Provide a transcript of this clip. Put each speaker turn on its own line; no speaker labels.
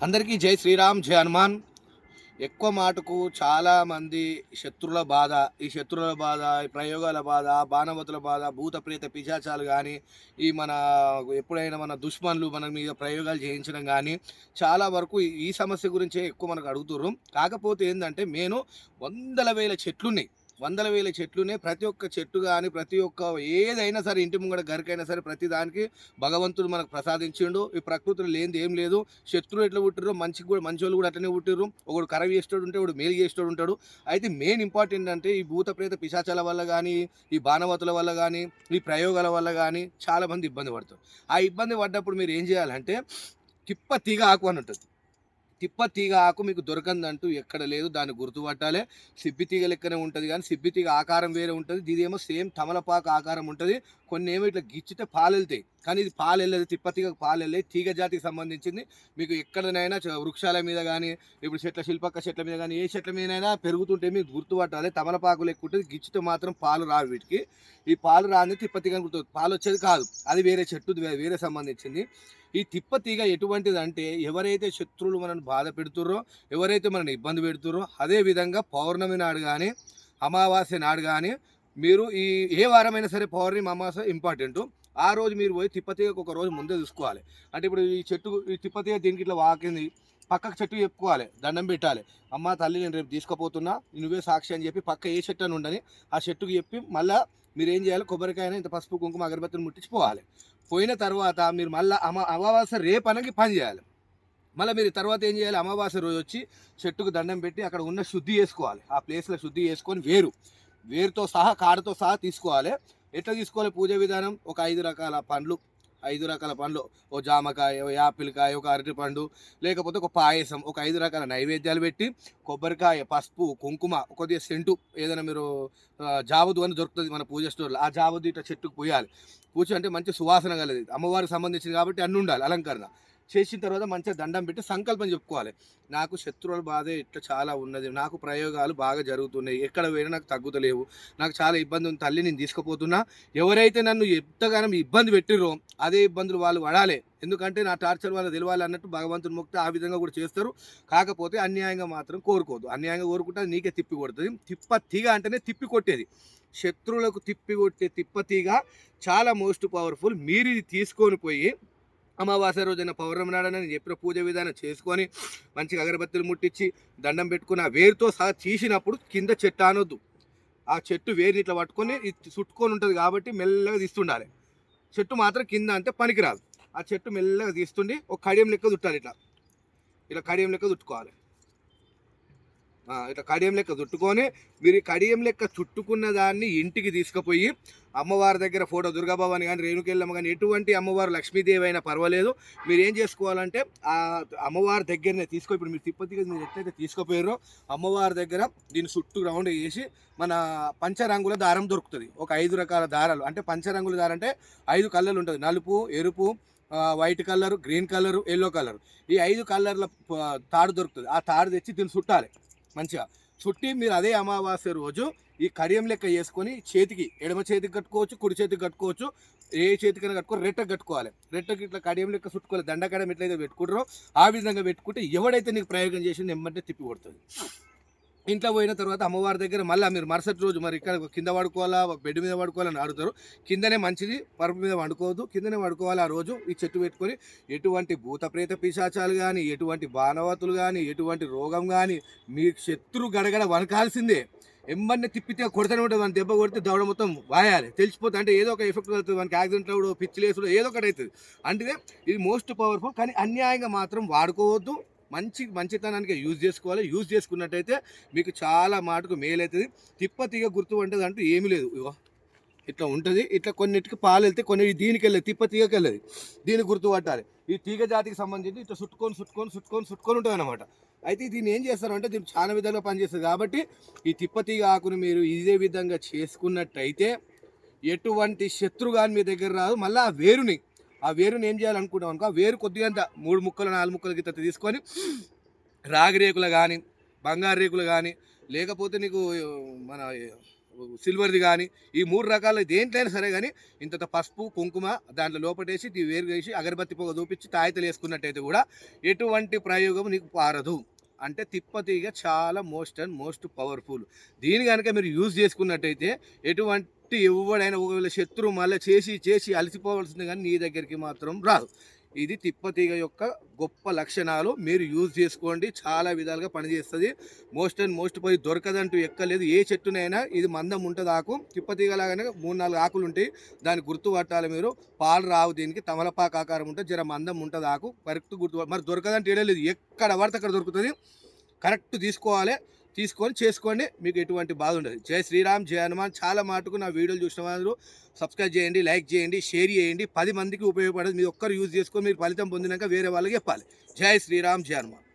అందరికీ జై శ్రీరామ్ జై హనుమాన్. ఎక్కువ మాటకు చాలామంది శత్రుల బాధ ఈ శత్రుల బాధ ఈ ప్రయోగాల బాధ బాణవతుల బాధ భూత ప్రేత పిశాచాలు కానీ ఈ మన ఎప్పుడైనా మన దుష్మన్లు మన మీద ప్రయోగాలు చేయించడం కానీ చాలా వరకు ఈ- సమస్య గురించే ఎక్కువ మనకు అడుగుతున్నారు కాకపోతే ఏంటంటే నేను వందల వేల చెట్లున్నాయి. వందల వేల చెట్లునే ప్రతి ఒక్క చెట్టు కానీ ప్రతి ఒక్క ఏదైనా సరే ఇంటి ముంగడ గరికైనా సరే ప్రతి దానికి భగవంతుడు మనకు ప్రసాదించిండు. ఈ ప్రకృతిలో లేనిది ఏం లేదు. శత్రువు ఎట్లా పుట్టిర్రు మంచి కూడా మంచి కూడా అట్లనే పుట్టిర్రు. ఒకడు కరవి చేస్తాడు ఉంటే ఒకడు మేలు చేస్తాడు ఉంటాడు. అయితే మెయిన్ ఇంపార్టెంట్ అంటే ఈ భూత ప్రేత పిశాచాల వల్ల కానీ ఈ బాణవతుల వల్ల కానీ ఈ ప్రయోగాల వల్ల కానీ చాలా మంది ఇబ్బంది పడతారు. ఆ ఇబ్బంది పడ్డప్పుడు మీరు ఏం చేయాలంటే తిప్ప తీగ ఆకు అని ఉంటుంది. తిప్ప తీగ ఆకు మీకు దొరకందంటూ ఎక్కడ లేదు దాన్ని గుర్తుపట్టాలి. సిబ్బి తీగ లెక్కనే ఉంటుంది కానీ సిబ్బి తీగ ఆకారం వేరే ఉంటుంది. ఇదేమో సేమ్ తమలపాకు ఆకారం ఉంటుంది. కొన్ని ఏమో ఇట్లా గిచ్చితే పాలు వెళ్తాయి కానీ ఇది పాలు వెళ్ళదు తిప్ప తీగ పాలు వెళ్ళాయి తీగ జాతికి సంబంధించింది. మీకు ఎక్కడనైనా వృక్షాల మీద కానీ ఇప్పుడు చెట్ల శిల్పక్క చెట్ల మీద కానీ ఏ చెట్ల మీదైనా పెరుగుతుంటే మీకు గుర్తుపట్టాలి. తమలపాకు లెక్క గిచ్చితే మాత్రం పాలు రావు వీటికి. ఈ పాలు రాని తిప్ప తీగ గుర్తు పాలు వచ్చేది కాదు. అది వేరే చెట్టు వేరే సంబంధించింది. ఈ తిప్ప తీగ ఎటువంటిది అంటే ఎవరైతే శత్రువులు మనల్ని బాధ పెడుతుర్రో ఎవరైతే మనల్ని ఇబ్బంది పెడుతుర్రో అదే విధంగా పౌర్ణమి నాడు కానీ అమావాస్య నాడు కానీ మీరు ఈ ఏ వారమైనా సరే పౌర్ణమి అమావాస్య ఇంపార్టెంట్. ఆ రోజు మీరు పోయి తిప్పతీగకు ఒక రోజు ముందే చూసుకోవాలి. అంటే ఇప్పుడు ఈ చెట్టు ఈ తిప్పతీగ దీనికి ఇట్లా వాకింది పక్కకు చెట్టు చెప్పుకోవాలి దండం పెట్టాలి. అమ్మ తల్లి నేను రేపు తీసుకుపోతున్నా నువ్వే సాక్షి అని చెప్పి పక్క ఏ చెట్టు అని ఉండని ఆ చెట్టుకు చెప్పి మళ్ళీ మీరు ఏం చేయాలి? కొబ్బరికాయన ఇంత పసుపు కుంకుమ అగరబత్తిని ముట్టించిపోవాలి పోయిన తర్వాత మీరు మళ్ళీ అమ అమావాస్య రేపనకి పని చేయాలి. మళ్ళీ మీరు తర్వాత ఏం చేయాలి? అమావాస్య రోజు వచ్చి చెట్టుకు దండం పెట్టి అక్కడ ఉన్న శుద్ధి చేసుకోవాలి. ఆ ప్లేస్లో శుద్ధి చేసుకొని వేరు. వేరుతో సహా కాడతో సహా తీసుకోవాలి. ఎట్లా తీసుకోవాలి? పూజ విధానం ఒక ఐదు రకాల పండ్లు. ఐదు రకాల పండ్లు. ఓ జామకాయ ఓ యాపిల్కాయ ఒక అరటి పండు లేకపోతే ఒక పాయసం. ఒక ఐదు రకాల నైవేద్యాలు పెట్టి కొబ్బరికాయ పసుపు కుంకుమ కొద్దిగా సెంటు ఏదైనా మీరు జావదు అని దొరుకుతుంది మన పూజ స్టోర్లో. ఆ జావదు ఇట్లా చెట్టుకు పోయాలి. పూజ అంటే మంచి సువాసన కలది అమ్మవారికి సంబంధించింది కాబట్టి అన్ని ఉండాలి అలంకరణ. చేసిన తర్వాత మంచిగా దండం పెట్టి సంకల్పం చెప్పుకోవాలి. నాకు శత్రువుల బాధ ఇట్లా చాలా ఉన్నది. నాకు ప్రయోగాలు బాగా జరుగుతున్నాయి. ఎక్కడ పోయినా నాకు తగ్గుతలేవు. నాకు చాలా ఇబ్బంది ఉంది. తల్లి నేను తీసుకుపోతున్నా. ఎవరైతే నన్ను ఎంతగానో ఇబ్బంది పెట్టిరో అదే ఇబ్బందులు వాళ్ళు పడాలి. ఎందుకంటే నా టార్చర్ వాళ్ళు తెలియాలి అన్నట్టు భగవంతుని మొక్కితే ఆ విధంగా కూడా చేస్తారు. కాకపోతే అన్యాయంగా మాత్రం కోరుకోదు అన్యాయంగా కోరుకుంటే నీకే తిప్పి కొడుతుంది. తిప్ప తీగ అంటేనే తిప్పి కొట్టేది. శత్రువులకు తిప్పి కొట్టే తిప్పతీగ చాలా మోస్ట్ పవర్ఫుల్. మీరు ఇది తీసుకొని పోయి అమావాస్య రోజున పౌర్ణమి నాడని నేను చెప్పిన పూజ విధానం చేసుకొని మంచిగా అగరబత్తులు ముట్టించి దండం పెట్టుకుని ఆ వేరుతో సహా తీసినప్పుడు కింద చెట్టు అనొద్దు ఆ చెట్టు వేరుని ఇట్లా పట్టుకొని చుట్టుకొని ఉంటుంది కాబట్టి మెల్లగా తీస్తుండాలి. చెట్టు మాత్రం కింద అంటే పనికిరాదు. ఆ చెట్టు మెల్లగా తీస్తుండి ఒక కడియం లెక్క చుట్టాలి ఇట్లా. ఇట్లా కడియం లెక్క చుట్టుకోవాలి. ఇట్లా కడియం లెక్క చుట్టుకొని మీరు కడియం లెక్క చుట్టుకున్న దాన్ని ఇంటికి తీసుకుపోయి అమ్మవారి దగ్గర ఫోటో దుర్గాభవాని కానీ రేణుకెళ్ళమ్మ కానీ ఎటువంటి అమ్మవారు లక్ష్మీదేవి అయినా పర్వాలేదు. మీరు ఏం చేసుకోవాలంటే ఆ అమ్మవారి దగ్గరనే తీసుకో ఇప్పుడు మీరు తిప్పతిగా మీరు ఎట్లయితే తీసుకుపోయారో అమ్మవారి దగ్గర దీన్ని చుట్టూ రౌండ్ వేసి మన పంచరంగుల దారం దొరుకుతుంది. ఒక ఐదు రకాల దారాలు. అంటే పంచరంగుల దారం అంటే ఐదు కలర్లు ఉంటుంది. నలుపు ఎరుపు white colour green colour yellow colour. ఈ ఐదు కలర్ల తాడు దొరుకుతుంది. ఆ తాడు తెచ్చి దీన్ని చుట్టాలి. మంచిగా. చుట్టి మీరు అదే అమావాస్య రోజు ఈ కడియం లెక్క వేసుకొని చేతికి ఎడమ చేతికి కట్టుకోవచ్చు కుడి చేతికి కట్టుకోవచ్చు ఏ చేతికైనా కట్టుకో రెట్టకు కట్టుకోవాలి. రెట్టకి ఇట్లా కడియం లెక్క చుట్టుకోవాలి. దండకడం ఎట్లయితే పెట్టుకుంటారో ఆ విధంగా పెట్టుకుంటే ఎవడైతే నీకు ప్రయోగం చేసి నెమ్మంటే తిప్పి కొడుతుంది. ఇంట్లో పోయిన తర్వాత అమ్మవారి దగ్గర మళ్ళీ మీరు మరుసటి రోజు మరి ఇక్కడ కింద పడుకోవాలా బెడ్ మీద పడుకోవాలని అడుగుతారు. కిందనే మంచిది పరుపు మీద వండుకోవద్దు. కిందనే వండుకోవాలి ఆ రోజు. ఈ చెట్టు పెట్టుకొని ఎటువంటి భూతప్రేత పిశాచాలు కానీ ఎటువంటి బాణవతులు కానీ ఎటువంటి రోగం కానీ మీ శత్రు గడగడ వనకాల్సిందే ఎంబన్ని తిప్పితే కొడుతూనే ఉంటుంది. మన దెబ్బ కొడితే దవడ మొత్తం వాయాలి. తెలిసిపోతుంది అంటే ఏదో ఒక ఎఫెక్ట్ అవుతుంది మనకి యాక్సిడెంట్ అవ్వడో పిచ్చి ఏదో ఒకటి అవుతుంది. అంటే ఇది మోస్ట్ పవర్ఫుల్. కానీ అన్యాయంగా మాత్రం వాడుకోవద్దు. మంచి మంచితనానికి యూజ్ చేసుకోవాలి. యూజ్ చేసుకున్నట్టయితే మీకు చాలా మాటకు మేలవుతుంది తిప్ప తీగ గుర్తు అంటది అంటూ ఏమీ లేదు. ఇగో ఇట్లా ఉంటుంది. ఇట్లా కొన్నిటికి పాలు వెళ్తే కొన్ని దీనికి వెళ్ళదు తిప్ప తీగకి వెళ్ళదు దీన్ని గుర్తు పట్టాలి. ఈ తీగ జాతికి సంబంధించి ఇట్లా చుట్టుకొని చుట్టుకొని చుట్టుకొని చుట్టుకొని ఉంటుంది అనమాట అయితే దీన్ని ఏం చేస్తారంటే దీన్ని చాలా విధాలుగా పనిచేస్తుంది. కాబట్టి ఈ తిప్ప తీగ ఆకును మీరు ఇదే విధంగా చేసుకున్నట్టయితే ఎటువంటి శత్రు కానీ మీ దగ్గర రాదు. మళ్ళీ ఆ వేరుని ఆ వేరుని ఏం చేయాలనుకుంటాం అనుకో ఆ వేరు కొద్దిగా అంత మూడు ముక్కలు నాలుగు ముక్కలు గిత్త తీసుకొని రాగి రేకులు కానీ బంగారు రేకులు కానీ లేకపోతే నీకు మన సిల్వర్ది కానీ ఈ మూడు రకాల దేంట్లైనా సరే కానీ ఇంత పసుపు కుంకుమ దాంట్లో లోపటేసి వేరు వేసి అగరబత్తి పొగ చూపించి తాయితలు వేసుకున్నట్టయితే కూడా ఎటువంటి ప్రయోగం నీకు పారదు. అంటే తిప్పతీగ చాలా మోస్ట్ అండ్ మోస్ట్ పవర్ఫుల్. దీని కనుక మీరు యూజ్ చేసుకున్నట్టయితే ఎటువంటి ఎవడైనా ఒకవేళ శత్రువు మళ్ళీ చేసి చేసి అలసిపోవాల్సింది కానీ నీ దగ్గరికి మాత్రం రాదు. ఇది తిప్పతీగ యొక్క గొప్ప లక్షణాలు. మీరు యూజ్ చేసుకోండి. చాలా విధాలుగా పనిచేస్తుంది. మోస్ట్ అండ్ మోస్ట్ పోయి దొరకదంటూ ఎక్కలేదు. ఏ చెట్టునైనా ఇది మందం ఉంటుంది ఆకు. తిప్పతీగలాగానే మూడు నాలుగు ఆకులు ఉంటాయి. దాన్ని గుర్తు పట్టాలి మీరు. పాలు రావు దీనికి. తమలపాకు ఆకారం ఉంటుంది. జర మందం ఉంటుంది ఆకు. కరెక్ట్ గుర్తు మరి దొరకదంటే ఏడలేదు ఎక్కడ పడితే అక్కడ దొరుకుతుంది. కరెక్ట్ తీసుకోవాలి. తీసుకొని చేసుకోండి మీకు ఎటువంటి బాధ ఉండదు. జై శ్రీరామ్ జై హనుమాన్. చాలా మటుకు నా వీడియోలు చూసిన వాళ్ళు సబ్స్క్రైబ్ చేయండి లైక్ చేయండి షేర్ చేయండి. పది మందికి ఉపయోగపడదు. మీరు ఒక్కరు యూజ్ చేసుకొని మీరు ఫలితం పొందినాక వేరే వాళ్ళకి చెప్పాలి. జై శ్రీరామ్ జై హనుమాన్.